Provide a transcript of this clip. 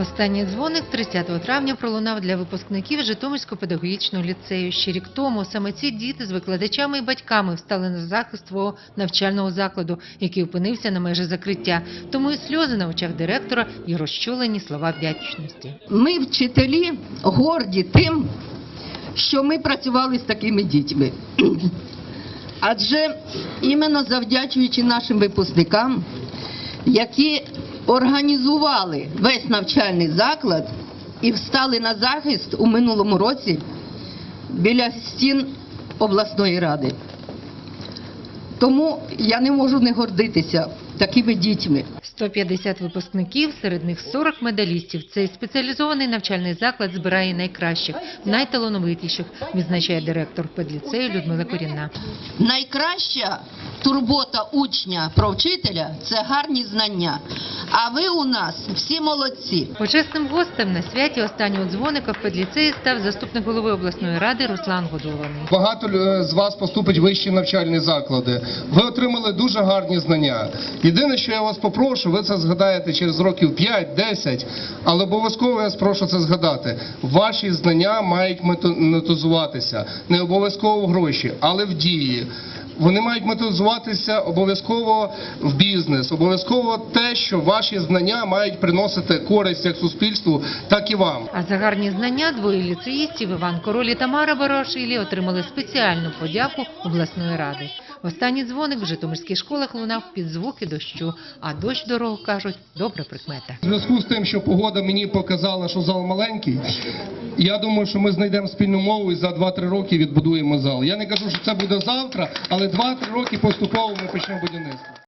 Останній дзвоник 30 травня пролунав для випускників Житомирського педагогічного ліцею. Ще рік тому саме ці діти з викладачами і батьками встали на захист свого навчального закладу, який опинився на межі закриття. Тому і сльози на очах директора і розчулені слова вдячності. Ми, вчителі, горді тим, що ми працювали з такими дітьми. Адже іменно завдячуючи нашим випускникам, які організували весь навчальний заклад і встали на захист у минулому році біля стін обласної ради. Тому я не можу не гордитися такими дітьми. 150 випускників, серед них 40 медалістів. Цей спеціалізований навчальний заклад збирає найкращих, найталановитіших, відзначає директор педліцею Людмила Корінна. Найкраща турбота учня про вчителя це гарні знання. А ви у нас всі молодці. Почесним гостем на святі останнього дзвоника в педліцеї став заступник голови обласної ради Руслан Годований. Багато з вас поступить в вищі навчальні заклади. Ви отримали дуже гарні знання. Єдине, що я вас попрошу, ви це згадаєте через років 5-10, але обов'язково я вас прошу це згадати. Ваші знання мають монетизуватися. Не обов'язково в гроші, але в дії. Вони мають монетизуватися обов'язково в бізнес, обов'язково те, що ваші знання мають приносити користь як суспільству, так і вам. А за гарні знання двоє ліцеїстів Іван Король і Тамара Барашилі отримали спеціальну подяку обласної ради. Останній дзвоник в житомирських школах лунав під звуки дощу, а дощ дорогу кажуть добра прикмета. В зв'язку з тим, що погода мені показала, що зал маленький, я думаю, що ми знайдемо спільну мову і за 2-3 роки відбудуємо зал. Я не кажу, що це буде завтра, але 2-3 роки поступово ми почнемо будівництво.